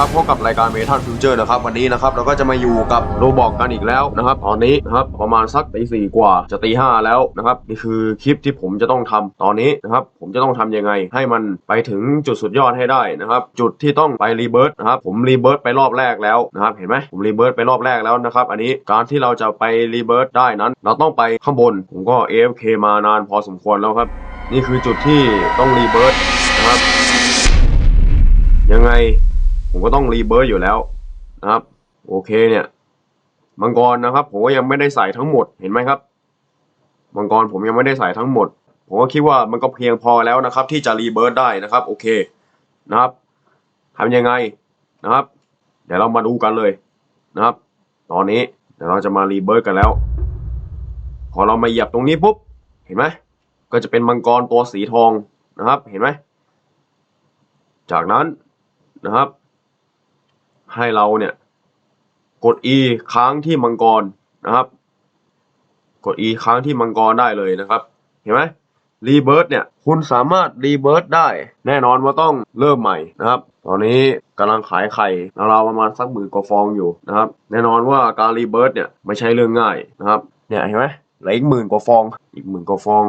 ครับพบกับรายการเมทัลฟิวเจอร์นะครับวันนี้นะครับเราก็จะมาอยู่กับโรบอกกันอีกแล้วนะครับตอนนี้นะครับประมาณสักตีสี่กว่าจะตีห้าแล้วนะครับนี่คือคลิปที่ผมจะต้องทำตอนนี้นะครับผมจะต้องทำยังไง ให้มันไปถึงจุดสุดยอดให้ได้นะครับจุดที่ต้องไปรีเบิร์ตนะครับผมรีเบิร์ตไปรอบแรกแล้วนะครับเห็นไหมผมรีเบิร์ตไปรอบแรกแล้วนะครับอันนี้การที่เราจะไปรีเบิร์ตได้นั้น เราต้องไปข้างบน ผมก็ AFK มานานพอสมควรแล้วครับนี่คือจุดที่ต้องรีเบิร์ตนะครับยังไง ผมก็ต้องรีเบิร์ตอยู่แล้วนะครับ โอเคเนี่ย มังกรนะครับ ผมก็ยังไม่ได้ใส่ทั้งหมดเห็นไหมครับ มังกรผมยังไม่ได้ใส่ทั้งหมด ผมก็คิดว่ามันก็เพียงพอแล้วนะครับ ที่จะรีเบิร์ตได้นะครับ โอเคนะครับทำยังไงนะครับ เดี๋ยวเรามาดูกันเลยนะครับ ตอนนี้เดี๋ยวเราจะมารีเบิร์ตกันแล้ว พอเรามาเหยียบตรงนี้ปุ๊บเห็นไหมก็จะเป็นมังกรตัวสีทองนะครับ เห็นไหมจากนั้นนะครับ ให้เราเนี่ยกด E ค้างที่มังกรนะครับ กด E ค้างที่มังกรได้เลยนะครับ เห็นไหมรีเบิร์ตเนี่ยคุณสามารถรีเบิร์ตได้ แน่นอนว่าต้องเริ่มใหม่นะครับ ตอนนี้กำลังขายไข่ราวประมาณสักหมื่นกว่าฟองอยู่นะครับ แน่นอนว่าการรีเบิร์ตเนี่ยไม่ใช่เรื่องง่ายนะครับเนี่ยเห็นไหมเหลืออีกหมื่นกว่าฟอง อีกหมื่นกว่าฟอง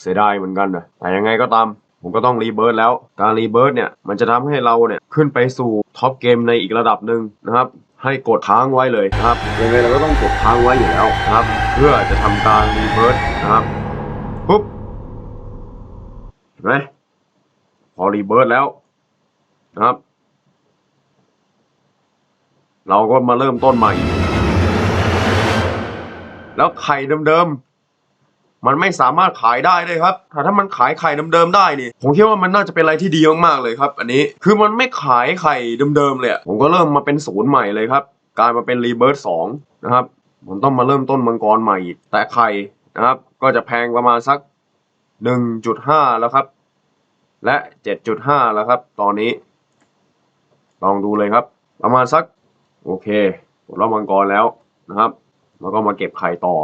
เสียดายเหมือนกันนะแต่ยังไงก็ตาม ผมก็ต้องรีเบิร์ตแล้ว การรีเบิร์ตเนี่ย มันจะทำให้เราเนี่ย ขึ้นไปสู่ท็อปเกมในอีกระดับหนึ่งนะครับ ให้กดค้างไว้เลยนะครับยังไงเราก็ต้องกดค้างไว้อยู่แล้วนะครับ เพื่อจะทำการรีเบิร์ตนะครับปุ๊บเห็นไหมพอรีเบิร์ตแล้วนะครับ เราก็มาเริ่มต้นใหม่ แล้วไข่เดิมๆ มันไม่สามารถขายได้เลยครับถ้าถ้ามันขายไข่เดิมๆได้นี่ ผมคิดว่ามันน่าจะเป็นอะไรที่ดีมากๆเลยครับ อันนี้ คือมันไม่ขายไข่เดิมๆเลย ผมก็เริ่มมาเป็นศูนย์ใหม่เลยครับ กลายมาเป็นรีเบิร์ตสองนะครับผมต้องมาเริ่มต้นมังกรใหม่อีก แต่ไข่นะครับ ก็จะแพงประมาณสักหนึ่งจุดห้าแล้วครับ และเจ็ดจุดห้าแล้วครับ ตอนนี้ ลองดูเลยครับ ประมาณสัก โอเคผมรับมังกรแล้วนะครับ แล้วก็มาเก็บไข่ต่อ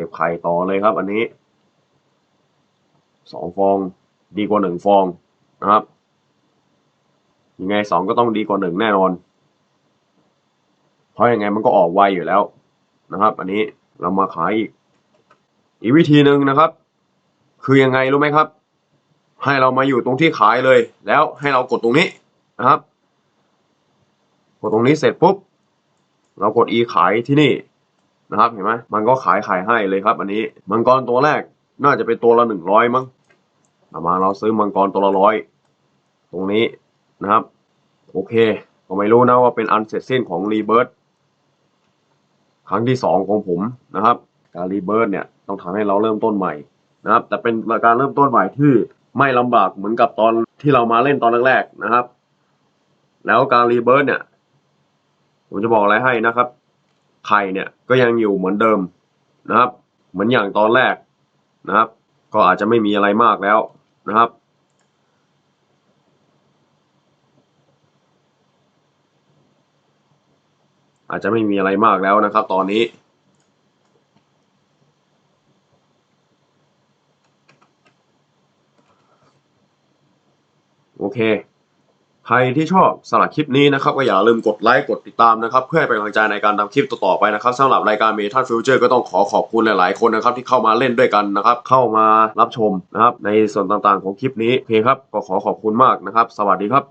ก็บไข่ต่อเลยครับ อันนี้สองฟองดีกว่าหนึ่งฟองนะครับ ยังไงสองก็ต้องดีกว่าหนึ่งแน่นอน เพราะยังไงมันก็ออกไวอยู่แล้วนะครับ อันนี้เรามาขายอีก อีกวิธีหนึ่งนะครับ คือยังไงรู้ไหมครับ ให้เรามาอยู่ตรงที่ขายเลย แล้วให้เรากดตรงนี้นะครับ กดตรงนี้เสร็จปุ๊บ เรากด e ขายที่นี่ นะครับเห็นไหมมันก็ขายขายให้เลยครับ อันนี้มังกรตัวแรกน่าจะเป็นตัวละหนึ่งร้อยมั้งเอมาเราซื้อมังกรตัวละร้อยตรงนี้นะครับ โอเค ก็ไม่รู้นะว่าเป็นอันเสร็จสิ้นของรีเบิร์ตครั้งที่สองของผมนะครับ การรีเบิร์ตเนี่ยต้องทำให้เราเริ่มต้นใหม่นะครับ แต่เป็นการเริ่มต้นใหม่ที่ไม่ลำบากเหมือนกับตอนที่เรามาเล่นตอนแรกๆนะครับ แล้วการรีเบิร์ตเนี่ย ผมจะบอกอะไรให้นะครับ ไข่เนี่ยก็ยังอยู่เหมือนเดิมนะครับ เหมือนอย่างตอนแรกนะครับ ก็อาจจะไม่มีอะไรมากแล้วนะครับ อาจจะไม่มีอะไรมากแล้วนะครับ ตอนนี้โอเค ใครที่ชอบสำหรับคลิปนี้นะครับก็อย่าลืมกดไลค์กดติดตามนะครับ เพื่อเป็นกำลังใจในการทำคลิปต่อๆไปนะครับสำหรับรายการเมทัลฟิวเจอร์ก็ต้องขอขอบคุณหลายๆคนนะครับที่เข้ามาเล่นด้วยกันนะครับ เข้ามารับชมนะครับในส่วนต่างๆของคลิปนี้โอเคครับก็ขอขอบคุณมากนะครับ สวัสดีครับ